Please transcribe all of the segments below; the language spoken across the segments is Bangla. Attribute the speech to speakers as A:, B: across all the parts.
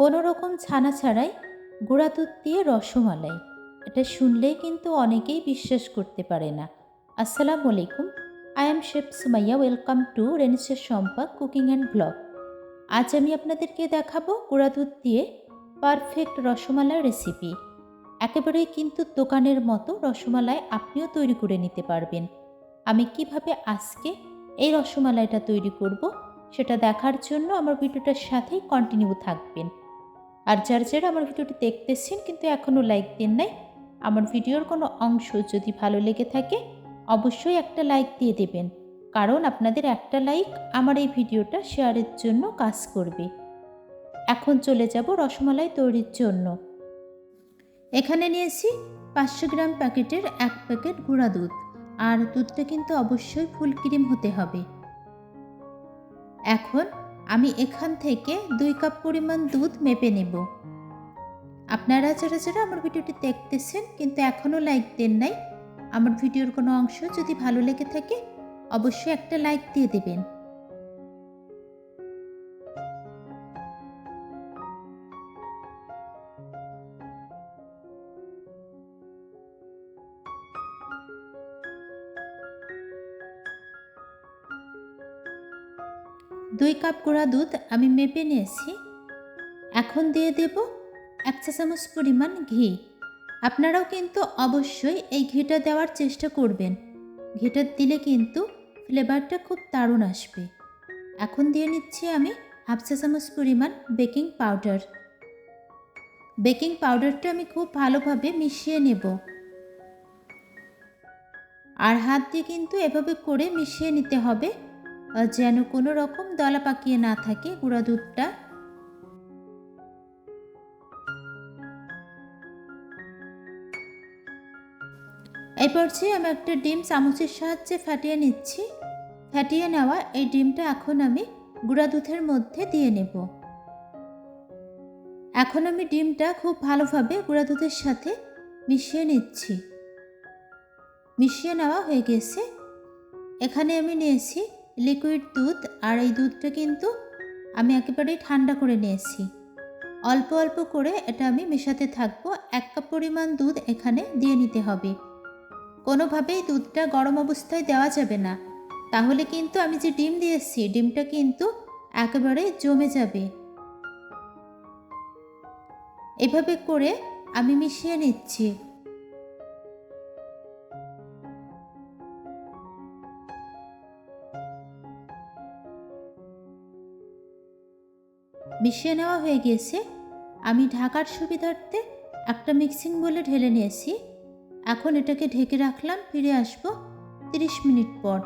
A: কোনো রকম ছানা ছাড়াই গুঁড়া দুধ দিয়ে রসমালাই। এটা শুনলেই কিন্তু অনেকেই বিশ্বাস করতে পারে না। আসসালামু আলাইকুম। I am chef Sumaiya welcome to রেনিসের Sampa cooking and blog আজ আমি আপনাদেরকে দেখাবো গুঁড়া দুধ দিয়ে পারফেক্ট রসমালাই রেসিপি একেবারেই কিন্তু দোকানের মতো রসমালাই আপনিও তৈরি করে নিতে পারবেন। আমি কীভাবে আজকে এই রসমালাইটা তৈরি করব, সেটা দেখার জন্য আমার ভিডিওটার সাথেই কন্টিনিউ থাকবেন। আর যার যারা আমার ভিডিওটি দেখতেছেন কিন্তু এখনও লাইক দেন নাই, আমার ভিডিওর কোনো অংশ যদি ভালো লেগে থাকে, অবশ্যই একটা লাইক দিয়ে দেবেন। কারণ আপনাদের একটা লাইক আমার এই ভিডিওটা শেয়ারের জন্য কাজ করবে। এখন চলে যাব রসমালাই তৈরির জন্য। এখানে নিয়েছি পাঁচশো গ্রাম প্যাকেটের এক প্যাকেট গুঁড়া দুধ। আর দুধটা কিন্তু অবশ্যই ফুল ক্রিম হতে হবে। এখন আমি এখান থেকে দুই কাপ পরিমাণ দুধ মেপে নেব। আপনারা যারা যারা আমার ভিডিওটি দেখতেছেন কিন্তু এখনও লাইক দেন নাই, আমার ভিডিওর কোনো অংশ যদি ভালো লেগে থাকে, অবশ্যই একটা লাইক দিয়ে দেবেন। দুই কাপ গোড়া দুধ আমি মেপে নিয়েছি। এখন দিয়ে দেব এক চা চামচ পরিমাণ ঘি। আপনারাও কিন্তু অবশ্যই এই ঘিটা দেওয়ার চেষ্টা করবেন। ঘিটা দিলে কিন্তু ফ্লেভারটা খুব দারুণ আসবে। এখন দিয়ে নিচ্ছি আমি হাফ চা চামচ পরিমাণ বেকিং পাউডার। বেকিং পাউডারটা আমি খুব ভালোভাবে মিশিয়ে নেব। আর হাত দিয়ে কিন্তু এভাবে করে মিশিয়ে নিতে হবে। যেন কোনো রকম দলা পাকিয়ে না থাকে গুঁড়া দুধটা। এই পর্যায়ে আমি একটা ডিম চামচের সাহায্যে ফাটিয়ে নিচ্ছি। ফাটিয়ে নেওয়া এই ডিমটা এখন আমি গুঁড়া দুধের মধ্যে দিয়ে নেব। এখন আমি ডিমটা খুব ভালোভাবে গুঁড়া দুধের সাথে মিশিয়ে নিচ্ছি। মিশিয়ে নেওয়া হয়ে গেছে। এখানে আমি নিয়েছি লিকুইড দুধ আর এই দুধটা কিন্তু আমি একেবারেই ঠান্ডা করে নিয়েছি। অল্প অল্প করে এটা আমি মেশাতে থাকব। এক কাপ পরিমাণ দুধ এখানে দিয়ে নিতে হবে। কোনোভাবেই দুধটা গরম অবস্থায় দেওয়া যাবে না। তাহলে কিন্তু আমি যে ডিম দিয়েছি, ডিমটা কিন্তু একেবারে জমে যাবে। এভাবে করে আমি মিশিয়ে নিচ্ছি। মিশিয়ে নেওয়া হয়ে গিয়েছে। আমি ঢাকার সুবিধার্থে একটা মিক্সিং বলে ঢেলে নিয়েছি। এখন এটাকে ঢেকে রাখলাম, ফিরে আসব তিরিশ মিনিট পর।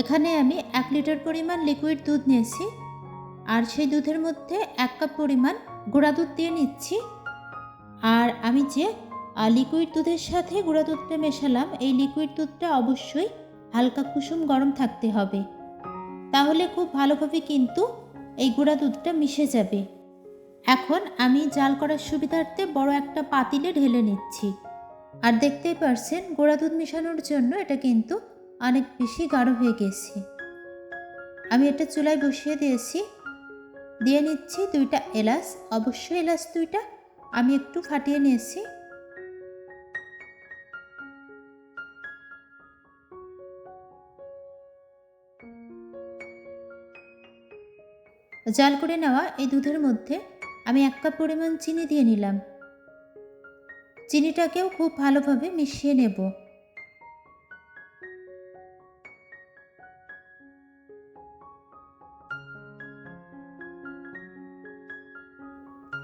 A: এখানে আমি এক লিটার পরিমাণ লিকুইড দুধ নিয়েছি। আর সেই দুধের মধ্যে এক কাপ পরিমাণ গুঁড়া দুধ দিয়ে নিচ্ছি। আর আমি যে লিকুইড দুধের সাথে গুঁড়া দুধটা মেশালাম, এই লিকুইড দুধটা অবশ্যই হালকা কুসুম গরম থাকতে হবে। তাহলে খুব ভালোভাবে কিন্তু এই গুঁড়া দুধটা মিশে যাবে। এখন আমি জাল করার সুবিধার্থে বড় একটা পাতিলে ঢেলে নিচ্ছি। আর দেখতেই পারছেন, গোড়া দুধ মেশানোর জন্য এটা কিন্তু অনেক বেশি গাঢ় হয়ে গেছে। আমি এটা চুলায় বসিয়ে দিয়েছি। দিয়ে নিচ্ছি দুইটা এলাচ। অবশ্যই এলাচ দুইটা আমি একটু ফাটিয়ে নিয়েছি। জাল করে নেওয়া এই দুধের মধ্যে আমি এক কাপ পরিমাণ চিনি দিয়ে নিলাম। চিনিটাকেও খুব ভালোভাবে মিশিয়ে নেব।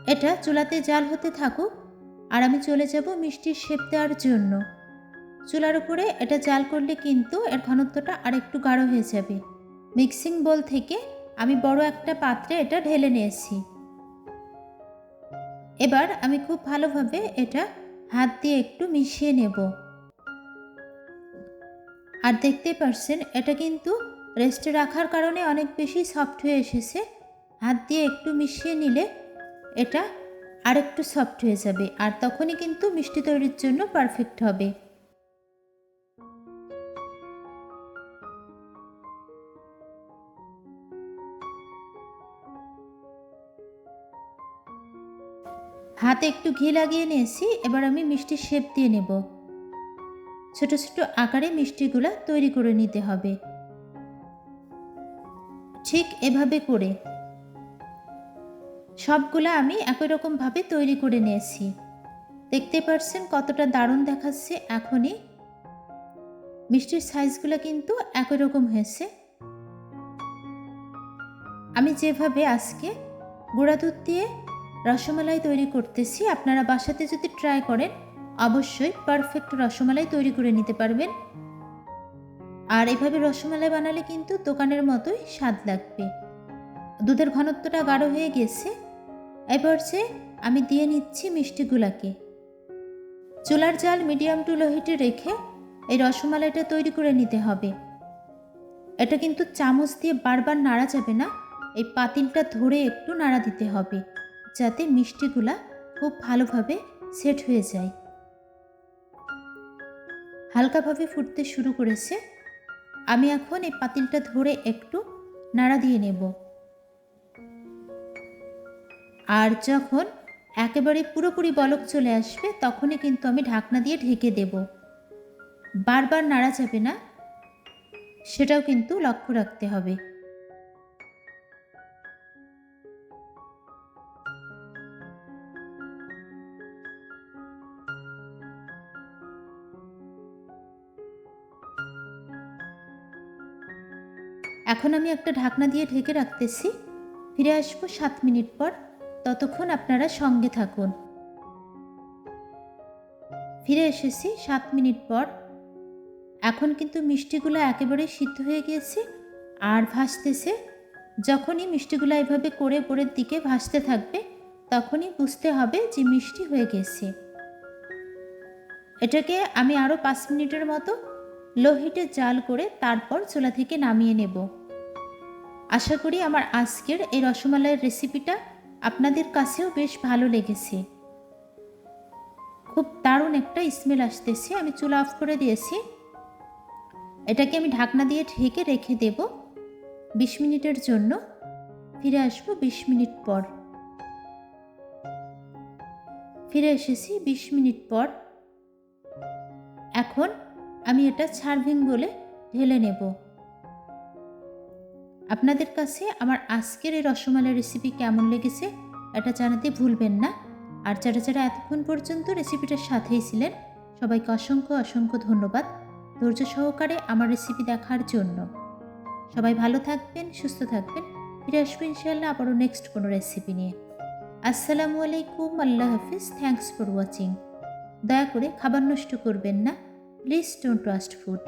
A: এটা চুলাতে জাল হতে থাকুক আর আমি চলে যাব মিষ্টির শেপ দেওয়ার জন্য। চুলার উপরে এটা জাল করলে কিন্তু এর ঘনত্বটা আর একটু গাঢ় হয়ে যাবে। মিক্সিং বোল থেকে আমি বড় একটা পাত্রে এটা ঢেলে নিয়েছি। এবার আমি খুব ভালোভাবে এটা হাত দিয়ে একটু মিশিয়ে নেব। আর দেখতে পারছেন, এটা কিন্তু রেস্টে রাখার কারণে অনেক বেশি সফট হয়ে এসেছে। হাত দিয়ে একটু মিশিয়ে নিলে এটা আর একটু সফট হয়ে যাবে। আর তখনই কিন্তু মিষ্টি তৈরির জন্য পারফেক্ট হবে। হাতে একটু ঘি লাগিয়ে নিয়েছি, এবার আমি মিষ্টির শেপ দিয়ে নেব। ছোট ছোট আকারে মিষ্টিগুলা তৈরি করে নিতে হবে। ঠিক এভাবে করে সবগুলা আমি একই রকমভাবে তৈরি করে নিয়েছি। দেখতে পারছেন কতটা দারুণ দেখাচ্ছে এখনই। মিষ্টির সাইজগুলো কিন্তু একই রকম হয়েছে। আমি যেভাবে আজকে গুঁড়া দুধ দিয়ে রসমালাই তৈরি করতেছি। আপনারা বাসাতে যদি ট্রাই করেন, অবশ্যই পারফেক্ট রসমালাই তৈরি করে নিতে পারবেন। আর এভাবে রসমালাই বানালে কিন্তু দোকানের মতোই স্বাদ লাগবে। দুধের ঘনত্বটা গাঢ় হয়ে গেছে। এবার যে আমি দিয়ে নিচ্ছি মিষ্টিগুলাকে চুলার জাল মিডিয়াম টু লো হিটে রেখে এই রসমালাইটা তৈরি করে নিতে হবে। এটা কিন্তু চামচ দিয়ে বারবার নাড়া যাবে না। এই পাতিলটা ধরে একটু নাড়া দিতে হবে। যাতে মিষ্টিগুলা খুব ভালোভাবে সেট হয়ে যায়। হালকাভাবে ফুটতে শুরু করেছে। আমি এখন এই পাতিলটা ধরে একটু নাড়া দিয়ে নেব। আর যখন একেবারে পুরোপুরি বলক চলে আসবে, তখনই কিন্তু আমি ঢাকনা দিয়ে ঢেকে দেব। বারবার নাড়া যাবে না, সেটাও কিন্তু লক্ষ্য রাখতে হবে। এখন আমি একটা ঢাকনা দিয়ে ঢেকে রাখতেছি। ফিরে আসব সাত মিনিট পর। ততক্ষণ আপনারা সঙ্গে থাকুন। ফিরে এসেছি সাত মিনিট পর। এখন কিন্তু মিষ্টিগুলো একেবারে সিদ্ধ হয়ে গিয়েছে আর ভাসতেছে যখনই মিষ্টিগুলো এভাবে করে উপরের দিকে ভাসতে থাকবে, তখনই বুঝতে হবে যে মিষ্টি হয়ে গেছে। এটাকে আমি আরও পাঁচ মিনিটের মতো লো হিটে জাল করে তারপর চুলা থেকে নামিয়ে নেব। আশা করি আমার আজকের এই রসমালাইয়ের রেসিপিটা আপনাদের কাছেও বেশ ভালো লেগেছে। খুব দারুণ একটা স্মেল আসতেছে, আমি চুলা অফ করে দিয়েছি। এটাকে আমি ঢাকনা দিয়ে ঢেকে রেখে দেব। বিশ মিনিটের জন্য ফিরে আসব বিশ মিনিট পর। ফিরে এসেছি বিশ মিনিট পর। এখন আমি এটা সার্ভিং বলে ঢেলে নেব। আপনাদের কাছে আমার আজকের এই রসমালাই রেসিপি কেমন লেগেছে এটা জানাতে ভুলবেন না। আর যারা যারা এতক্ষণ পর্যন্ত রেসিপিটার সাথেই ছিলেন, সবাইকে অসংখ্য অসংখ্য ধন্যবাদ ধৈর্য সহকারে আমার রেসিপি দেখার জন্য। সবাই ভালো থাকবেন, সুস্থ থাকবেন। ফিরে আসব ইনশাল্লাহ আবারও নেক্সট কোনো রেসিপি নিয়ে। আসসালামু আলাইকুম, আল্লাহ হাফিজ। থ্যাংকস ফর ওয়াচিং দয়া করে খাবার নষ্ট করবেন না। Please don't trust food.